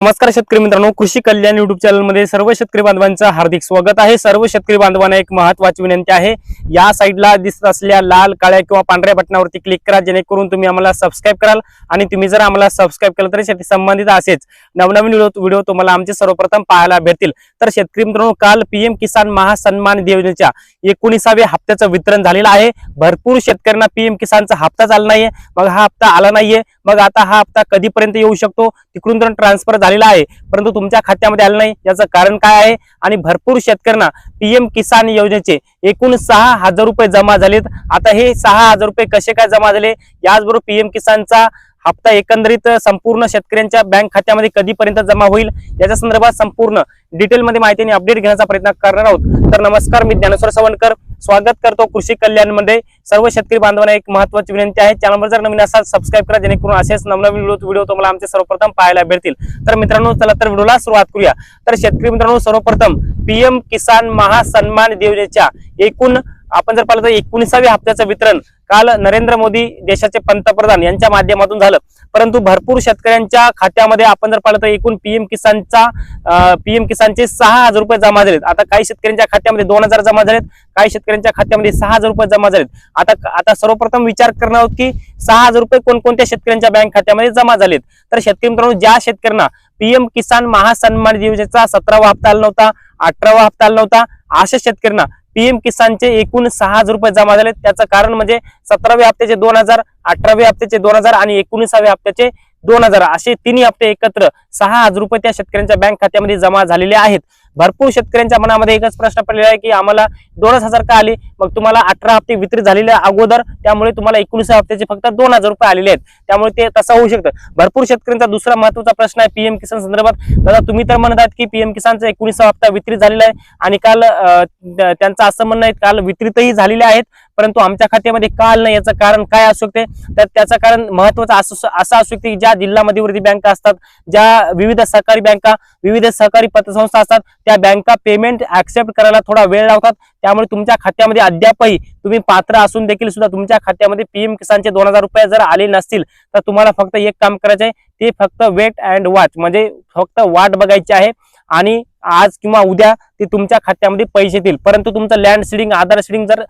नमस्कार शेतकरी मित्रांनो कृषी कल्याण युट्यूब चॅनलमध्ये सर्व शेतकरी बांधवांचं हार्दिक स्वागत आहे. सर्व शेतकरी बांधवांना एक महत्वाची विनंती आहे. या साईडला दिसत असलेल्या लाल काळ्या किंवा पांढऱ्या बटनावरती क्लिक करा जेणेकरून तुम्ही आम्हाला सबस्क्राईब कराल आणि तुम्ही जर आम्हाला सबस्क्राईब केलं तर शेती संबंधित असेच नवनवीन व्हिडिओ व्हिडिओ तुम्हाला आमचे सर्वप्रथम पाहायला भेटतील. तर शेतकरी मित्रांनो काल पीएम किसान महासन्मान योजनेच्या एकोणीसाव्या हप्त्याचं वितरण झालेलं आहे. भरपूर शेतकऱ्यांना पीएम किसानचा हप्ता आला नाहीये. मग हा हप्ता आला नाहीये. मग आता हा हप्ता कधीपर्यंत येऊ शकतो? तिकडून तर ट्रान्सफर आलेला आहे. परंतु तुमच्या खात्यामध्ये आलं नाही. याचं कारण काय आहे? आणि भरपूर शेतकऱ्यांना पीएम किसान योजनेचे एकूण सहा हजार रुपये जमा झालेत. आता हे सहा हजार रुपये कसे काय जमा झाले? याचबरोबर पीएम किसानचा हप्ता एकंदरीत संपूर्ण शेतकऱ्यांच्या बँक खात्यामध्ये कधीपर्यंत जमा होईल याच्या संदर्भात संपूर्ण डिटेलमध्ये माहिती आणि अपडेट घेण्याचा प्रयत्न करणार आहोत. तर नमस्कार मी ज्ञानेश्वर सवणकर स्वागत करतो कृषी कल्याणमध्ये. सर्व शेतकरी बांधवांना एक महत्वाची विनंती आहे. चॅनलवर जर नवीन असाल सबस्क्राईब करा जेणेकरून असेच नवनवीन व्हिडिओ तुम्हाला आमचे सर्वप्रथम पाहायला भेटतील. तर मित्रांनो चला तर व्हिडिओला सुरुवात करूया. तर शेतकरी मित्रांनो सर्वप्रथम पीएम किसान महासन्मान योजनेच्या एकूण आपण जर पाहिलं तर एकोणीसाव्या हप्त्याचं वितरण काल नरेंद्र मोदी देशाचे पंतप्रधान यांच्या माध्यमातून झालं. परंतु भरपूर शेतकऱ्यांच्या खात्यामध्ये आपण जर पाहिलं तर एकूण पीएम किसानचा पीएम किसानचे सहा हजार रुपये जमा झालेत. आता काही शेतकऱ्यांच्या खात्यामध्ये दोन हजार जमा झालेत काही शेतकऱ्यांच्या खात्यामध्ये सहा हजार रुपये जमा झालेत. आता आता सर्वप्रथम विचार करणार आहोत की सहा हजार रुपये कोणकोणत्या शेतकऱ्यांच्या बँक खात्यामध्ये जमा झालेत. तर शेतकरी मित्रांनो ज्या शेतकऱ्यांना पीएम किसान महासन्मान योजनेचा सतरावा हप्ता आला नव्हता अठरावा हप्ता आला नव्हता अशा शेतकऱ्यांना पीएम किसानचे एकूण सहा हजार रुपये जमा झाले. त्याचं कारण म्हणजे सतराव्या हप्त्याचे दोन हजार अठराव्या हप्त्याचे दोन हजार आणि एकोणीसाव्या हप्त्याचे दोन हजार. असे तिन्ही हप्ते एकत्र सहा हजार रुपये त्या शेतकऱ्यांच्या बँक खात्यामध्ये जमा झालेले आहेत. भरपूर शेतकऱ्यांच्या मनामध्ये एकच प्रश्न पडलेला आहे की आम्हाला दोनच हजार का आली? मग तुम्हाला अठरा हप्ते वितरित झालेले अगोदर त्यामुळे तुम्हाला एकोणीस हप्त्याचे फक्त दोन हजार रुपये आलेले आहेत. त्यामुळे ते तसं होऊ शकतं. भरपूर शेतकऱ्यांचा दुसरा महत्त्वाचा प्रश्न आहे पीएम किसान संदर्भात. दादा तुम्ही तर म्हणत आहात की पीएम किसानचा एकोणीसा हप्ता वितरित झालेला आहे आणि काल त्यांचं असं म्हणणं आहे काल वितरितही झालेले आहेत परंतु आमच्या खात्यामध्ये काल नाही. याचं कारण काय असू शकते? तर त्याचं कारण महत्वाचं असं असं असू शकते की ज्या जिल्हा मध्यवर्ती बँका असतात ज्या विविध सहकारी बँका विविध सहकारी पतसंस्था असतात त्या बँका पेमेंट ऍक्सेप्ट करायला थोडा वेळ लावतात. त्यामुळे तुमच्या खात्यामध्ये अद्यापही तुम्ही पात्र असून देखील सुद्धा तुमच्या खात्यामध्ये पीएम किसानचे दोन हजार रुपये जर आले नसतील तर तुम्हाला फक्त एक काम करायचं आहे ते फक्त वेट अँड वॉच म्हणजे फक्त वाट बघायची आहे आणि आज किंवा उद्या ते तुमच्या खात्यामध्ये पैसे येतील. परंतु तुमचं लँड सिडिंग आधार सिडिंग जर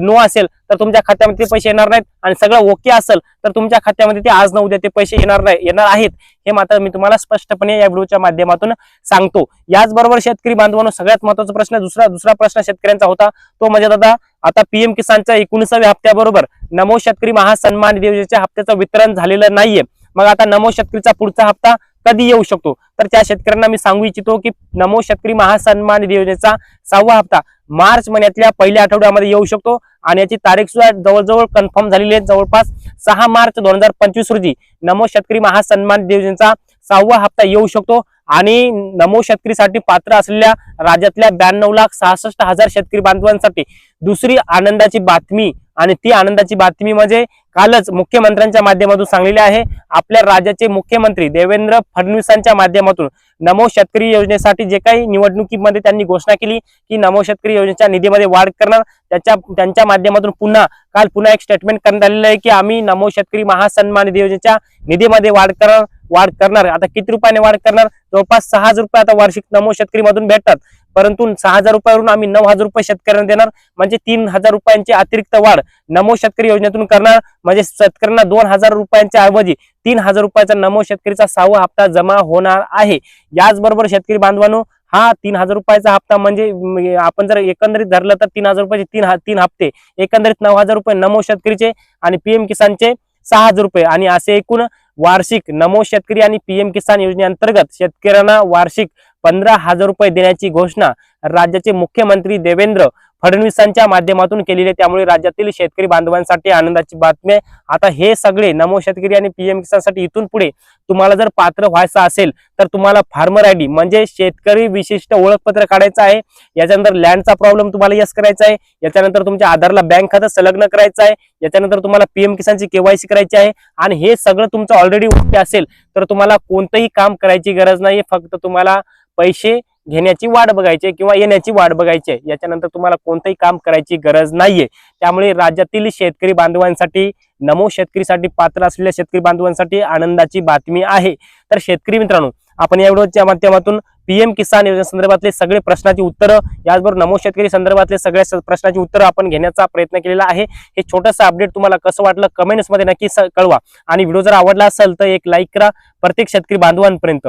नो असेल तर तुमच्या खात्यामध्ये ते पैसे येणार नाहीत आणि सगळं ओके असेल तर तुमच्या खात्यामध्ये ते आज न उद्या ते पैसे येणार नाही येणार आहेत. हे मात्र मी तुम्हाला स्पष्टपणे या व्हिडिओच्या माध्यमातून सांगतो. याचबरोबर शेतकरी बांधवांनो सगळ्यात महत्त्वाचा प्रश्न दुसरा दुसरा प्रश्न शेतकऱ्यांचा होता तो म्हणजे दादा आता पीएम किसानच्या एकोणीसाव्या हप्त्याबरोबर नमो शेतकरी महासन्मान योजनेच्या हप्त्याचं वितरण झालेलं नाहीये. मग आता नमो शेतकरीचा पुढचा हप्ता कधी येऊ शकतो? तर त्या शेतकऱ्यांना मी सांगू इच्छितो की नमो शेतकरी महासन्मान योजनेचा सहावा हप्ता मार्च महिन्यातल्या पहिल्या आठवड्यामध्ये येऊ शकतो आणि याची तारीख सुद्धा जवळजवळ कन्फर्म झालेली आहे. जवळपास सहा मार्च दोन हजार पंचवीस रोजी नमो शेतकरी महासन्मान योजनेचा सहावा हप्ता येऊ शकतो. आणि नमो शेतकरीसाठी पात्र असलेल्या राज्यातल्या ब्याण्णव लाख सहासष्ट हजार शेतकरी बांधवांसाठी दुसरी आनंदाची बातमी आणि ती आनंदाची बातमी म्हणजे कालच मुख्यमंत्र्यांच्या माध्यमातून सांगलेली आहे. आपल्या राज्याचे मुख्यमंत्री देवेंद्र फडणवीसांच्या माध्यमातून नमो शेतकरी योजनेसाठी जे काही निवडणुकीमध्ये त्यांनी घोषणा केली की नमो शेतकरी योजनेच्या निधीमध्ये वाढ करणार. त्याच्या त्यांच्या माध्यमातून पुन्हा काल पुन्हा एक स्टेटमेंट करण्यात आलेलं आहे की आम्ही नमो शेतकरी महासन्मान निधी योजनेच्या निधीमध्ये वाढ करणार वाढ करणार. आता किती रुपयाने वाढ करणार? जवळपास सहा हजार रुपये आता वार्षिक नमो शेतकरी मधून भेटतात. परंतु सहा हजार रुपयावरून आम्ही नऊ हजार रुपये शेतकऱ्यांना देणार. म्हणजे तीन हजार रुपयांची अतिरिक्त वाढ नमो शेतकरी योजनेतून करणार. म्हणजे शेतकऱ्यांना दोन हजार रुपयांच्या ऐवजी तीन हजार रुपयाचा नमो शेतकरीचा सहावा हप्ता जमा होणार आहे. याचबरोबर शेतकरी बांधवांनो हा तीन हजार रुपयाचा हप्ता म्हणजे आपण जर एकंदरीत धरलं तर तीन हजार रुपयाचे तीन तीन हप्ते. एकंदरीत नऊ हजार रुपये नमो शेतकरीचे आणि पीएम किसानचे सहा हजार रुपये. आणि असे एकूण वार्षिक नमो शेतकरी आणि पीएम किसान योजनेअंतर्गत शेतकऱ्यांना वार्षिक पंधरा हजार रुपये देण्याची घोषणा राज्याचे मुख्यमंत्री देवेंद्र फडणवीसांच्या माध्यमातून केलेली आहे. त्यामुळे राज्यातील शेतकरी बांधवांसाठी आनंदाची बातमी आहे. आता हे सगळे नमो शेतकरी आणि पीएम किसानसाठी इथून पुढे तुम्हाला जर पात्र व्हायचं असेल तर तुम्हाला फार्मर आय डी म्हणजे शेतकरी विशिष्ट ओळखपत्र काढायचं आहे. याच्यानंतर लँडचा प्रॉब्लेम तुम्हाला यस करायचा आहे. याच्यानंतर तुमच्या आधारला बँक खातं संलग्न करायचं आहे. याच्यानंतर तुम्हाला पीएम किसानची केवायसी करायची आहे. आणि हे सगळं तुमचं ऑलरेडी ओके असेल तर तुम्हाला कोणतंही काम करायची गरज नाही फक्त तुम्हाला पैसे घेण्याची वाट बघायची आहे किंवा येण्याची वाट बघायची आहे याच्यानंतर तुम्हाला कोणतंही काम करायची गरज नाहीये. त्यामुळे राज्यातील शेतकरी बांधवांसाठी नमो शेतकरीसाठी पात्र असलेल्या शेतकरी बांधवांसाठी आनंदाची बातमी आहे. तर शेतकरी मित्रांनो आपण या व्हिडिओच्या माध्यमातून पीएम किसान योजना संदर्भातले सगळे प्रश्नाची उत्तरं याचबरोबर नमो शेतकरी संदर्भातले सगळ्या प्रश्नाची उत्तरं आपण घेण्याचा प्रयत्न केलेला आहे. हे छोटंसं अपडेट तुम्हाला कसं वाटलं कमेंट्समध्ये नक्की स- कळवा. आणि व्हिडिओ जर आवडला असेल तर एक लाईक करा. प्रत्येक शेतकरी बांधवांपर्यंत.